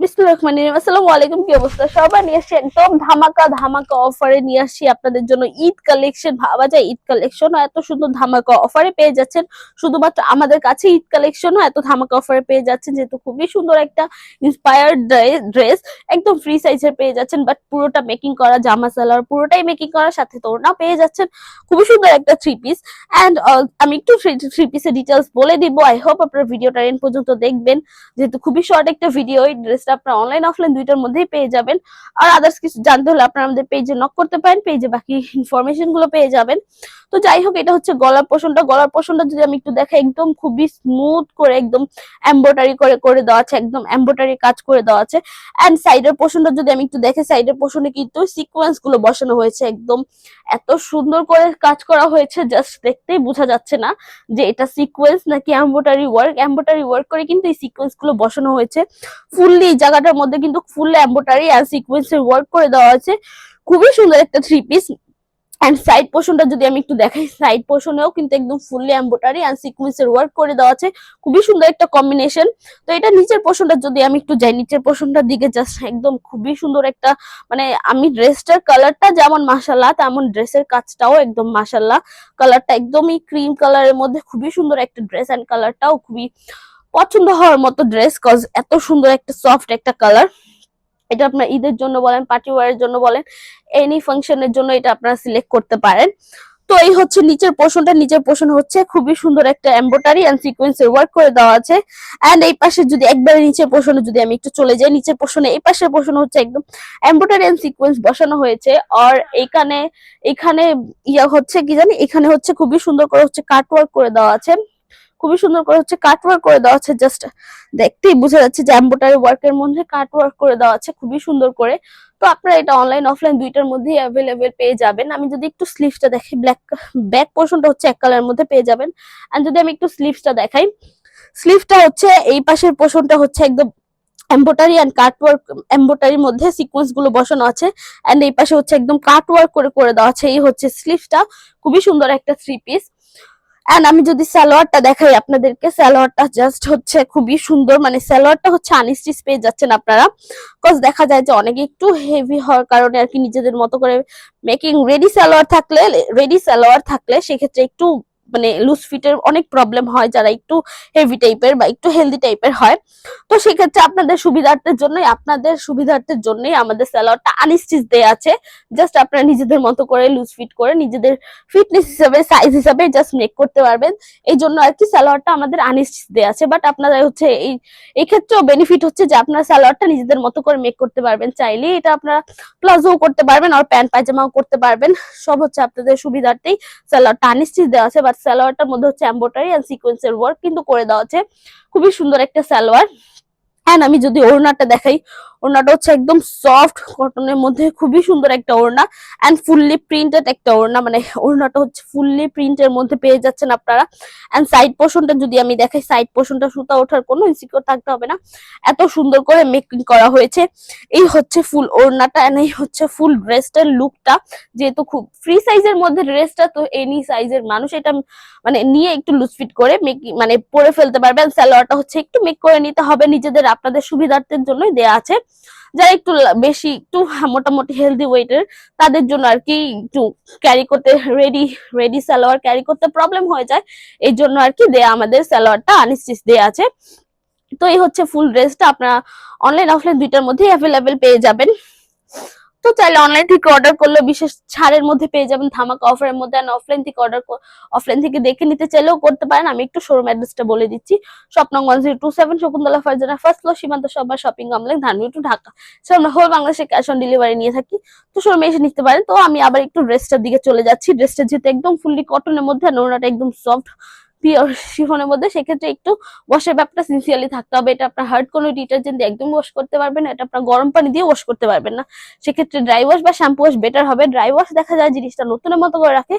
আসসালামু আলাইকুম, কি অবস্থা? সবাই নিয়ে আসছি একদম ধামাকা ধামাকা অফারে নিয়ে আসছি আপনাদের জন্য ঈদ কালেকশন ভাবা যায়, ঈদ কালেকশন এত সুন্দর ধামাকা অফারে পেয়ে যাচ্ছেন। শুধুমাত্র আমাদের কাছে ঈদ কালেকশনও এত ধামাকা অফারে পেয়ে যাচ্ছেন, যেহেতু খুবই সুন্দর একটা ইন্সপায়ার্ড ড্রেস একদম ফ্রি সাইজের পেয়ে যাচ্ছেন বাট পুরোটা মেকিং করা, জামা সালোয়ার পুরোটাই মেকিং করা, সাথে তোড়না পেয়ে যাচ্ছেন। খুবই সুন্দর একটা থ্রি পিস অ্যান্ড আমি একটু থ্রি পিসের ডিটেলস বলে দিব। আই হোপ আপনার ভিডিওটা এন্ড পর্যন্ত দেখবেন, যেহেতু খুবই শর্ট একটা ভিডিও এই ড্রেসটা আপনার অনলাইন অফলাইন দুইটার মধ্যেই পেয়ে যাবেন। আর আদার্স কিছু জানতে হলে আপনারা আমাদের পেজে নক করতে পারেন পেজে বাকি ইনফরমেশনগুলো পেয়ে যাবেন। তো যাই হোক, এটা হচ্ছে গলার পোষণটা। গলার পোষণটা যদি আমি একটু দেখাই, একদম খুবই স্মুথ করে, একদম এম্ব্রয়ডারি করে করে দেওয়া আছে, একদম এম্ব্রয়ডারি কাজ করে দেওয়া আছে। এন্ড সাইডের পোষণটা যদি আমি একটু দেখে সাইডের পোষণে কিন্তু সিকোয়েন্সগুলো বসানো হয়েছে, একদম এত সুন্দর করে কাজ করা হয়েছে জাস্ট দেখতেই বোঝা যাচ্ছে না যে এটা সিকোয়েন্স নাকি এম্ব্রয়ডারি ওয়ার্ক এম্ব্রয়ডারি ওয়ার্ক করে কিন্তু এই সিকোয়েন্সগুলো বসানো হয়েছে। ফুললি জায়গাটার মধ্যে কিন্তু ফুল এম্ব্রয়ডারি আর সিকোয়েন্সের ওয়ার্ক করে দেওয়া আছে। খুবই সুন্দর একটা থ্রি পিস এন্ড সাইড পোর্শনটা যদি আমি একটু দেখাই সাইড পোর্শনেও কিন্তু একদম ফুললি এম্ব্রয়ডারি আর সিকোয়েন্সের ওয়ার্ক করে দেওয়া আছে। খুবই সুন্দর একটা কম্বিনেশন তো এটা নিচের পোর্শনটা যদি আমি একটু যাই, নিচের পোর্শনটার দিকে জাস্ট একদম খুবই সুন্দর একটা মানে আমি ড্রেসটার কালারটা যেমন মাসাল্লাহ তেমন ড্রেসের কাজটাও একদম মাসাল্লাহ কালারটা একদমই ক্রিম কালারের মধ্যে খুবই সুন্দর একটা ড্রেস এন্ড কালারটাও খুবই পছন্দ হওয়ার মতো ড্রেস কজ এত সুন্দর একটা সফট একটা কালার এটা আপনার ঈদের জন্য বলেন পার্টি ওয়ারের জন্য বলেন এনি ফাংশনের জন্য এটা আপনারা সিলেক্ট করতে পারেন। তো এই হচ্ছে নিচের পোর্শনটা নিচের পোর্শন হচ্ছে খুবই সুন্দর একটা এমব্রয়ডারি এন্ড সিকোয়েন্সের ওয়ার্ক করে দেওয়া আছে। এন্ড এই পাশে যদি একবারে নিচের পোর্শনে যদি আমি একটু চলে যাই, নিচের পোর্শনে এই পাশের পোর্শন হচ্ছে একদম এমব্রয়ডারি এন্ড সিকোয়েন্স বসানো হয়েছে। আর এখানে এখানে ইয়া হচ্ছে কি জানি? এখানে হচ্ছে খুবই সুন্দর করে হচ্ছে কাট ওয়ার্ক করে দেওয়া আছে। খুবই সুন্দর করে হচ্ছে কাট ওয়ার্ক করে দেওয়া আছে জাস্ট দেখতেই বোঝা যাচ্ছে যে এম্বোটারি ওয়ার্কের মধ্যে কাট ওয়ার্ক করে দেওয়া আছে, খুবই সুন্দর করে। তো আপনারা এটা অনলাইন অফলাইন দুইটার মধ্যেই অ্যাভেলেবেল পেয়ে যাবেন। আমি যদি একটু স্লিভসটা দেখি ব্ল্যাক ব্যাক পোর্শনটা হচ্ছে এক কালারের মধ্যে পেয়ে যাবেন। আর যদি আমি একটু স্লিভসটা দেখাই স্লিভটা হচ্ছে এই পাশের পোর্শনটা হচ্ছে একদম এম্বোটারি অ্যান্ড কাট ওয়ার্ক এম্বোটারির মধ্যে সিকোয়েন্সগুলো বসানো আছে। এন্ড এই পাশে হচ্ছে একদম কাট ওয়ার্ক করে করে দেওয়া আছে। এই হচ্ছে স্লিভসটা খুবই সুন্দর একটা থ্রি পিস এন্ড আমি যদি স্যালোয়ারটা দেখাই আপনাদেরকে স্যালোয়ারটা জাস্ট হচ্ছে খুবই সুন্দর মানে স্যালোয়ারটা হচ্ছে আনস্টিচ পেয়ে যাচ্ছেন আপনারা। বিকজ দেখা যায় যে অনেকে একটু হেভি হওয়ার কারণে আর কি নিজেদের মতো করে মেকিং রেডি স্যালোয়ার থাকলে রেডি স্যালোয়ার থাকলে সেক্ষেত্রে একটু মানে লুজ ফিটের অনেক প্রবলেম হয়, যারা একটু হেভি টাইপের বা একটু হেলদি টাইপের হয়। তো সেক্ষেত্রে আপনাদের সুবিধার্থের জন্যই, আপনাদের সুবিধার্থের জন্যই আমাদের সালোয়ারটা আনস্টিচ দেয়া আছে। জাস্ট আপনারা নিজেদের মতো করে লুজ ফিট করে নিজেদের ফিটনেস হিসাবে সাইজ হিসাবে জাস্ট মেক করতে পারবেন। এই জন্য আর কি সালোয়ারটা আমাদের আনস্টিচ দেয়া আছে। বাট আপনারা হচ্ছে এই এই ক্ষেত্রেও বেনিফিট হচ্ছে যে আপনারা সালোয়ারটা নিজেদের মতো করে মেক করতে পারবেন। চাইলে এটা আপনারা প্লাজো করতে পারবেন আর প্যান্ট পায়জামাও করতে পারবেন। সব হচ্ছে আপনাদের সুবিধার্থেই সালোয়ারটা আনস্টিচ দেওয়া আছে। বাট সালোয়ারটার মধ্যে হচ্ছে এম্বোটারি অ্যান্ড সিকোয়েন্সের ওয়ার্ক কিন্তু করে দেওয়া আছে। খুবই সুন্দর একটা সালোয়ার। হ্যাঁ আমি যদি ওড়নাটা দেখাই, ওড়নাটা হচ্ছে একদম সফট কটনের মধ্যে খুবই সুন্দর একটা ওড়না অ্যান্ড ফুললি প্রিন্টেড একটা ওড়না মানে ওড়নাটা হচ্ছে ফুললি প্রিন্টের মধ্যে পেয়ে যাচ্ছেন আপনারা। অ্যান্ড সাইড পোর্শনটা যদি আমি দেখাই সাইড পোর্শনটা সুতা ওঠার কোনো ইনসিকিউর থাকতে হবে না। এত সুন্দর করে মেকিং করা হয়েছে। এই হচ্ছে ফুল ওড়নাটা অ্যান্ড এই হচ্ছে ফুল ড্রেসটার লুকটা যেহেতু খুব ফ্রি সাইজের মধ্যে ড্রেসটা তো এনি সাইজের মানুষ এটা মানে নিয়ে একটু লুজ ফিট করে মেকিং মানে পরে ফেলতে পারবে। পারবেন সালোয়ারটা হচ্ছে একটু মেক করে নিতে হবে নিজেদের আপনাদের সুবিধার্থের জন্যই দেয়া আছে। যারা একটু বেশি একটু মোটামুটি হেলদি ওয়েটের তাদের জন্য আর কি একটু ক্যারি করতে রেডি রেডি সালোয়ার ক্যারি করতে প্রবলেম হয়ে যায়। এই জন্য আর কি দেয়া, আমাদের সালোয়ারটা আনস্টিচ দেয়া আছে। তো এই হচ্ছে ফুল ড্রেসটা আপনারা অনলাইন অফলাইন দুইটার মধ্যে অ্যাভেলেবেল পেয়ে যাবেন। তো চাইলে অনলাইন থেকে অর্ডার করলে বিশেষ ছাড়ের মধ্যে পেয়ে যাবেন ধামাকা অফারের মধ্যে। আর অফলাইন থেকে অর্ডার অফলাইন থেকে দেখে নিতে চাইলেও করতে পারেন। আমি একটু শোরুম অ্যাড্রেসটা বলে দিচ্ছি। স্বপ্নং one zero two seven Shakuntala Farzana first floor Simanta সবার শপিং কমপ্লেক্স ধানবি টু ঢাকা। সো আমরা হোল বাংলাদেশে ক্যাশ অন ডেলিভারি নিয়ে থাকি। তো শোরুমে এসে নিতে পারেন। তো আমি আবার একটু ড্রেসটার দিকে চলে যাচ্ছি। ড্রেসটা যেহেতু একদম ফুললি কটনের মধ্যে আর ওড়নাটা একদম সফট পিওর শিফনের মধ্যে, সেক্ষেত্রে একটু ওয়াশের ব্যাপারটা সিনসিয়ারলি থাকতে হবে। এটা আপনার হার্ড কোনো ডিটারজেন্ট দিয়ে একদম ওয়াশ করতে পারবেন এটা আপনার গরম পানি দিয়ে ওয়াশ করতে পারবেন না। সেক্ষেত্রে ড্রাই ওয়াশ বা শ্যাম্পু ওয়াশ বেটার হবে। ড্রাই ওয়াশ দেখা যায় জিনিসটা নতুনের মতো করে রাখে।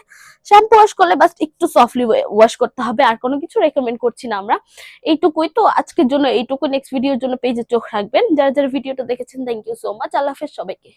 শ্যাম্পু ওয়াশ করলে বাস একটু সফটলি ওয়াশ করতে হবে। আর কোনো কিছু রেকমেন্ড করছি না আমরা। এইটুকুই তো আজকের জন্য। এইটুকু নেক্সট ভিডিওর জন্য পেজে চোখ রাখবেন। যারা যারা ভিডিওটা দেখেছেন thank you so much Allah হাফেজ সবাইকে।